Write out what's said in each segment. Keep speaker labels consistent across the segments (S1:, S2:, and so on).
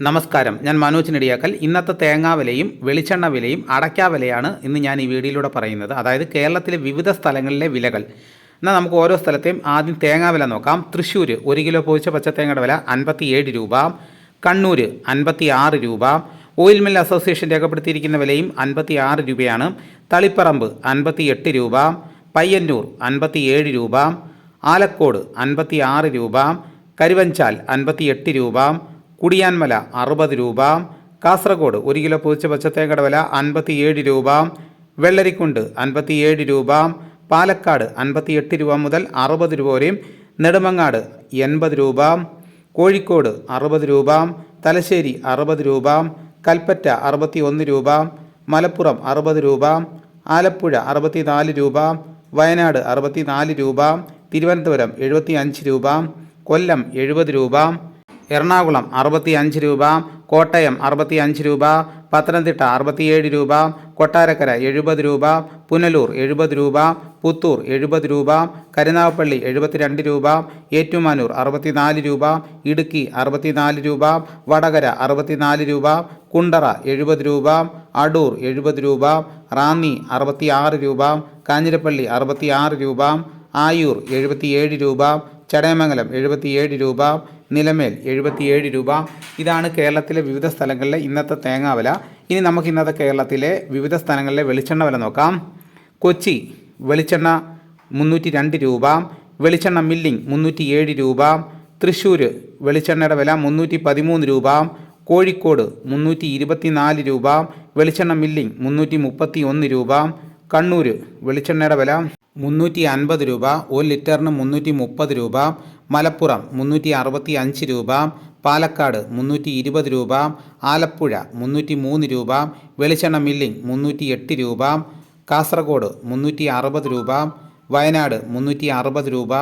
S1: നമസ്കാരം. ഞാൻ മനോജ് നെടിയാക്കൽ. ഇന്നത്തെ തേങ്ങാ വിലയും വെളിച്ചെണ്ണ വിലയും അടയ്ക്കാ വിലയാണ് ഇന്ന് ഞാൻ ഈ വീഡിയോയിലൂടെ പറയുന്നത്. അതായത് കേരളത്തിലെ വിവിധ സ്ഥലങ്ങളിലെ വിലകൾ. എന്നാൽ നമുക്ക് ഓരോ സ്ഥലത്തെയും ആദ്യം തേങ്ങാ വില നോക്കാം. തൃശ്ശൂർ ഒരു കിലോ പൊതിച്ച പച്ചത്തേങ്ങയുടെ വില അൻപത്തി ഏഴ് രൂപ. കണ്ണൂർ അൻപത്തി ആറ് രൂപ. ഓയിൽ മിൽ അസോസിയേഷൻ രേഖപ്പെടുത്തിയിരിക്കുന്ന വിലയും അൻപത്തി ആറ് രൂപയാണ്. തളിപ്പറമ്പ് അൻപത്തി എട്ട് രൂപ. പയ്യന്നൂർ അൻപത്തി ഏഴ് രൂപ. ആലക്കോട് അൻപത്തി ആറ് രൂപ. കരുവഞ്ചാൽ അൻപത്തി എട്ട് രൂപ. കുടിയാൻമല അറുപത് രൂപ. കാസർഗോഡ് ഒരു കിലോ പൊതിച്ച പച്ചത്തേക്കട വില അൻപത്തിയേഴ് രൂപ. വെള്ളരിക്കുണ്ട് അൻപത്തിയേഴ് രൂപ. പാലക്കാട് അൻപത്തിയെട്ട് രൂപ മുതൽ അറുപത് രൂപ വരെയും. നെടുമങ്ങാട് എൺപത് രൂപ. കോഴിക്കോട് അറുപത് രൂപ. തലശ്ശേരി അറുപത് രൂപ. കൽപ്പറ്റ അറുപത്തി ഒന്ന് രൂപ. മലപ്പുറം അറുപത് രൂപ. ആലപ്പുഴ അറുപത്തിനാല് രൂപ. വയനാട് അറുപത്തിനാല് രൂപ. തിരുവനന്തപുരം എഴുപത്തി അഞ്ച് രൂപ. കൊല്ലം എഴുപത് രൂപ. എറണാകുളം അറുപത്തി അഞ്ച് രൂപ കോട്ടയം അറുപത്തി അഞ്ച് രൂപ പത്തനംതിട്ട അറുപത്തിയേഴ് രൂപ കൊട്ടാരക്കര എഴുപത് രൂപ പുനലൂർ എഴുപത് രൂപ പുത്തൂർ എഴുപത് രൂപ കരുനാഗപ്പള്ളി എഴുപത്തിരണ്ട് രൂപ ഏറ്റുമാനൂർ അറുപത്തിനാല് രൂപ ഇടുക്കി അറുപത്തിനാല് രൂപ വടകര അറുപത്തിനാല് രൂപ കുണ്ടറ എഴുപത് രൂപ അടൂർ എഴുപത് രൂപ റാന്നി അറുപത്തിയാറ് രൂപ കാഞ്ഞിരപ്പള്ളി അറുപത്തിയാറ് രൂപ ആയൂർ എഴുപത്തിയേഴ് രൂപ ചടയമംഗലം എഴുപത്തിയേഴ് രൂപ നിലമേൽ എഴുപത്തിയേഴ് രൂപ. ഇതാണ് കേരളത്തിലെ വിവിധ സ്ഥലങ്ങളിലെ ഇന്നത്തെ തേങ്ങാ വില. ഇനി നമുക്ക് ഇന്നത്തെ കേരളത്തിലെ വിവിധ സ്ഥലങ്ങളിലെ വെളിച്ചെണ്ണ വില നോക്കാം. കൊച്ചി വെളിച്ചെണ്ണ മുന്നൂറ്റി രണ്ട് രൂപ. വെളിച്ചെണ്ണ മില്ലിംഗ് മുന്നൂറ്റി ഏഴ് രൂപ. തൃശ്ശൂർ വെളിച്ചെണ്ണയുടെ വില മുന്നൂറ്റി പതിമൂന്ന് രൂപ. കോഴിക്കോട് മുന്നൂറ്റി ഇരുപത്തിനാല് രൂപ. വെളിച്ചെണ്ണ മില്ലിംഗ് മുന്നൂറ്റി മുപ്പത്തി ഒന്ന് രൂപ. കണ്ണൂർ വെളിച്ചെണ്ണയുടെ വില മുന്നൂറ്റി അൻപത് രൂപ. ഒരു ലിറ്ററിന് മുന്നൂറ്റി മുപ്പത് രൂപ. മലപ്പുറം മുന്നൂറ്റി അറുപത്തി അഞ്ച് രൂപ പാലക്കാട് മുന്നൂറ്റി ഇരുപത് രൂപ ആലപ്പുഴ മുന്നൂറ്റി മൂന്ന് രൂപ വെളിച്ചെണ്ണ മില്ലിംഗ് മുന്നൂറ്റി എട്ട് രൂപ കാസർഗോഡ് മുന്നൂറ്റി അറുപത് രൂപ വയനാട് മുന്നൂറ്റി അറുപത് രൂപ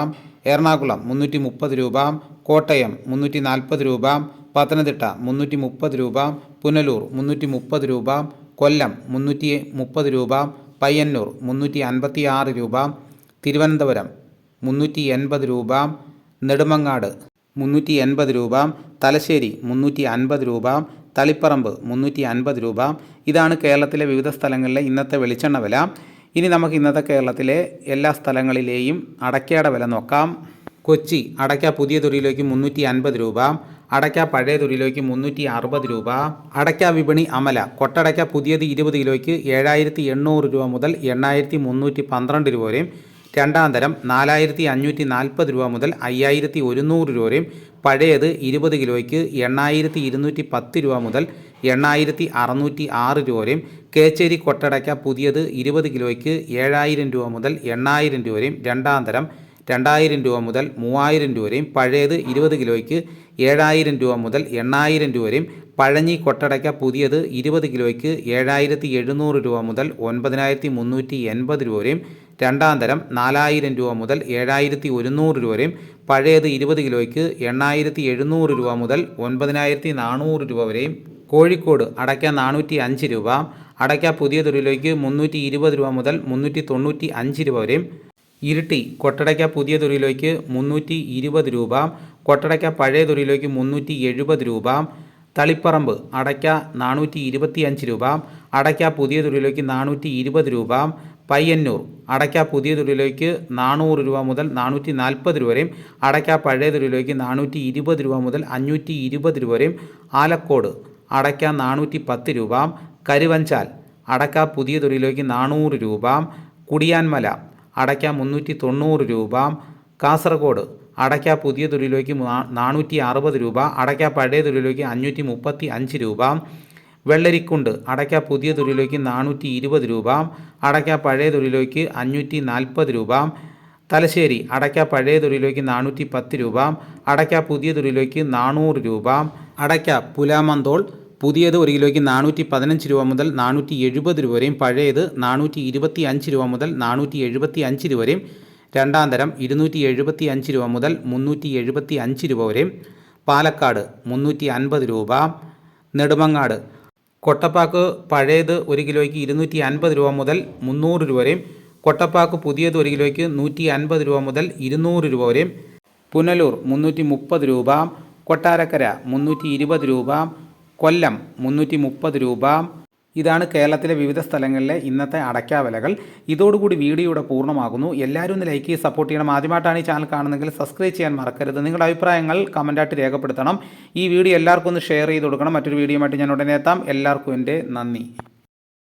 S1: എറണാകുളം മുന്നൂറ്റി മുപ്പത് രൂപ കോട്ടയം മുന്നൂറ്റി നാൽപ്പത് രൂപ പത്തനംതിട്ട മുന്നൂറ്റി മുപ്പത് രൂപ പുനലൂർ മുന്നൂറ്റി മുപ്പത് രൂപ കൊല്ലം മുന്നൂറ്റി മുപ്പത് രൂപ പയ്യന്നൂർ മുന്നൂറ്റി അൻപത്തി ആറ് രൂപ തിരുവനന്തപുരം മുന്നൂറ്റി എൺപത് രൂപ നെടുമങ്ങാട് മുന്നൂറ്റി എൺപത് രൂപ തലശ്ശേരി മുന്നൂറ്റി അൻപത് രൂപ തളിപ്പറമ്പ് മുന്നൂറ്റി അൻപത് രൂപ. ഇതാണ് കേരളത്തിലെ വിവിധ സ്ഥലങ്ങളിലെ ഇന്നത്തെ വെളിച്ചെണ്ണ വില. ഇനി നമുക്ക് ഇന്നത്തെ കേരളത്തിലെ എല്ലാ സ്ഥലങ്ങളിലെയും അടയ്ക്കയുടെ വില നോക്കാം. കൊച്ചി അടയ്ക്ക പുതിയ തുരിയിലേക്ക് മുന്നൂറ്റി അൻപത് രൂപ അടയ്ക്ക പഴയ തുരിയിലേക്ക് മുന്നൂറ്റി അറുപത് രൂപ അടയ്ക്ക വിപണി അമല കൊട്ടടയ്ക്ക പുതിയത് ഇരുപത് കിലോയ്ക്ക് ഏഴായിരത്തി എണ്ണൂറ് രൂപ മുതൽ എണ്ണായിരത്തി മുന്നൂറ്റി പന്ത്രണ്ട് രൂപ വരെയും രണ്ടാം തരം നാലായിരത്തി അഞ്ഞൂറ്റി നാൽപ്പത് രൂപ മുതൽ അയ്യായിരത്തി ഒരുന്നൂറ് രൂപ വരെയും പഴയത് ഇരുപത് കിലോയ്ക്ക് എണ്ണായിരത്തി ഇരുന്നൂറ്റി പത്ത് രൂപ മുതൽ എണ്ണായിരത്തി അറുന്നൂറ്റി ആറ് രൂപ വരെയും കേച്ചേരി കൊട്ടടയ്ക്ക പുതിയത് ഇരുപത് കിലോയ്ക്ക് ഏഴായിരം രൂപ മുതൽ എണ്ണായിരം രൂപ വരെയും രണ്ടാം തരം രണ്ടായിരം രൂപ മുതൽ മൂവായിരം രൂപ വരെയും പഴയത് ഇരുപത് കിലോയ്ക്ക് ഏഴായിരം രൂപ മുതൽ എണ്ണായിരം രൂപ വരെയും പഴഞ്ഞി കൊട്ടടയ്ക്ക പുതിയത് ഇരുപത് കിലോയ്ക്ക് ഏഴായിരത്തി എഴുന്നൂറ് രൂപ മുതൽ ഒൻപതിനായിരത്തി മുന്നൂറ്റി എൺപത് രൂപ വരെയും രണ്ടാം തരം നാലായിരം രൂപ മുതൽ ഏഴായിരത്തി ഒരുന്നൂറ് രൂപ വരെയും പഴയത് ഇരുപത് കിലോയ്ക്ക് എണ്ണായിരത്തി എഴുന്നൂറ് രൂപ മുതൽ ഒൻപതിനായിരത്തി നാനൂറ് രൂപ വരെയും കോഴിക്കോട് അടയ്ക്ക നാനൂറ്റി അഞ്ച് രൂപ അടയ്ക്ക പുതിയ തൊഴിലേക്ക് മുന്നൂറ്റി ഇരുപത് രൂപ മുതൽ മുന്നൂറ്റി തൊണ്ണൂറ്റി അഞ്ച് രൂപ വരെയും ഇരുട്ടി കൊട്ടടയ്ക്ക പുതിയ തൊഴിലേക്ക് മുന്നൂറ്റി ഇരുപത് രൂപ കൊട്ടടയ്ക്ക പഴയ തൊഴിലേക്ക് മുന്നൂറ്റി എഴുപത് രൂപ തളിപ്പറമ്പ് അടയ്ക്ക നാനൂറ്റി ഇരുപത്തി അഞ്ച് രൂപ അടയ്ക്ക പുതിയ തൊഴിലേക്ക് നാനൂറ്റി ഇരുപത് രൂപ പയ്യന്നൂർ. അടയ്ക്ക പുതിയ തുരിയിലേക്ക് നാനൂറ് രൂപ മുതൽ നാനൂറ്റി നാൽപ്പത് രൂപ വരെയും അടയ്ക്ക പഴയ തുരിയിലേക്ക് നാനൂറ്റി ഇരുപത് രൂപ മുതൽ അഞ്ഞൂറ്റി ഇരുപത് രൂപ വരെയും ആലക്കോട്. അടയ്ക്ക നാനൂറ്റി പത്ത് രൂപ കരുവഞ്ചാൽ. അടയ്ക്ക പുതിയ തുരിയിലേക്ക് നാനൂറ് രൂപ കുടിയാൻമല. അടയ്ക്ക മുന്നൂറ്റി തൊണ്ണൂറ് രൂപ കാസർഗോഡ്. അടയ്ക്ക പുതിയ തുരിയിലേക്ക് നാനൂറ്റി അറുപത് രൂപ അടയ്ക്ക പഴയ തുരിയിലേക്ക് അഞ്ഞൂറ്റി മുപ്പത്തി അഞ്ച് രൂപ വെള്ളരിക്കുണ്ട്. അടയ്ക്ക പുതിയ തൊഴിലേക്ക് നാനൂറ്റി ഇരുപത് രൂപ. അടയ്ക്ക പഴയ തൊഴിലേക്ക് അഞ്ഞൂറ്റി നാൽപ്പത് രൂപ. തലശ്ശേരി അടയ്ക്ക പഴയ തൊഴിലേക്ക് നാനൂറ്റി പത്ത് രൂപ. അടയ്ക്ക പുതിയ തൊഴിലേക്ക് നാനൂറ് രൂപ. അടയ്ക്ക പുലാമന്തോൾ പുതിയത് ഒരു കിലോയ്ക്ക് നാനൂറ്റി പതിനഞ്ച് രൂപ മുതൽ നാനൂറ്റി എഴുപത് രൂപ വരെയും പഴയത് നാനൂറ്റി ഇരുപത്തി അഞ്ച് രൂപ മുതൽ നാനൂറ്റി എഴുപത്തി അഞ്ച് രൂപ വരെയും രണ്ടാം തരം ഇരുന്നൂറ്റി എഴുപത്തി അഞ്ച് രൂപ മുതൽ മുന്നൂറ്റി എഴുപത്തി അഞ്ച് രൂപ വരെയും പാലക്കാട് മുന്നൂറ്റി അൻപത് രൂപ നെടുമങ്ങാട് കൊട്ടപ്പാക്ക് പഴയത് ഒരു കിലോയ്ക്ക് ഇരുന്നൂറ്റി അൻപത് രൂപ മുതൽ മുന്നൂറ് രൂപ വരെയും കൊട്ടപ്പാക്ക് പുതിയത് ഒരു കിലോയ്ക്ക് നൂറ്റി അൻപത് രൂപ മുതൽ ഇരുന്നൂറ് രൂപ വരെയും പുനലൂർ മുന്നൂറ്റി മുപ്പത് രൂപ കൊട്ടാരക്കര മുന്നൂറ്റി ഇരുപത് രൂപ കൊല്ലം മുന്നൂറ്റി മുപ്പത് രൂപ ഇതാണ് കേരളത്തിലെ വിവിധ സ്ഥലങ്ങളിലെ ഇന്നത്തെ അടയ്ക്കാ വിലകൾ ഇതോടുകൂടി വീഡിയോ ഇവിടെ പൂർണമാകുന്നു. എല്ലാവരും ഒന്ന് ലൈക്ക് ചെയ്ത് സപ്പോർട്ട് ചെയ്യണം. ആദ്യമായിട്ടാണ് ഈ ചാനൽ കാണുന്നതെങ്കിൽ സബ്സ്ക്രൈബ് ചെയ്യാൻ മറക്കരുത്. നിങ്ങളുടെ അഭിപ്രായങ്ങൾ കമന്റായിട്ട് രേഖപ്പെടുത്തണം. ഈ വീഡിയോ എല്ലാവർക്കും ഒന്ന് ഷെയർ ചെയ്ത് കൊടുക്കണം. മറ്റൊരു വീഡിയോ ആയിട്ട് ഞാൻ ഉടനെ എത്താം. എല്ലാവർക്കും എന്റെ നന്ദി.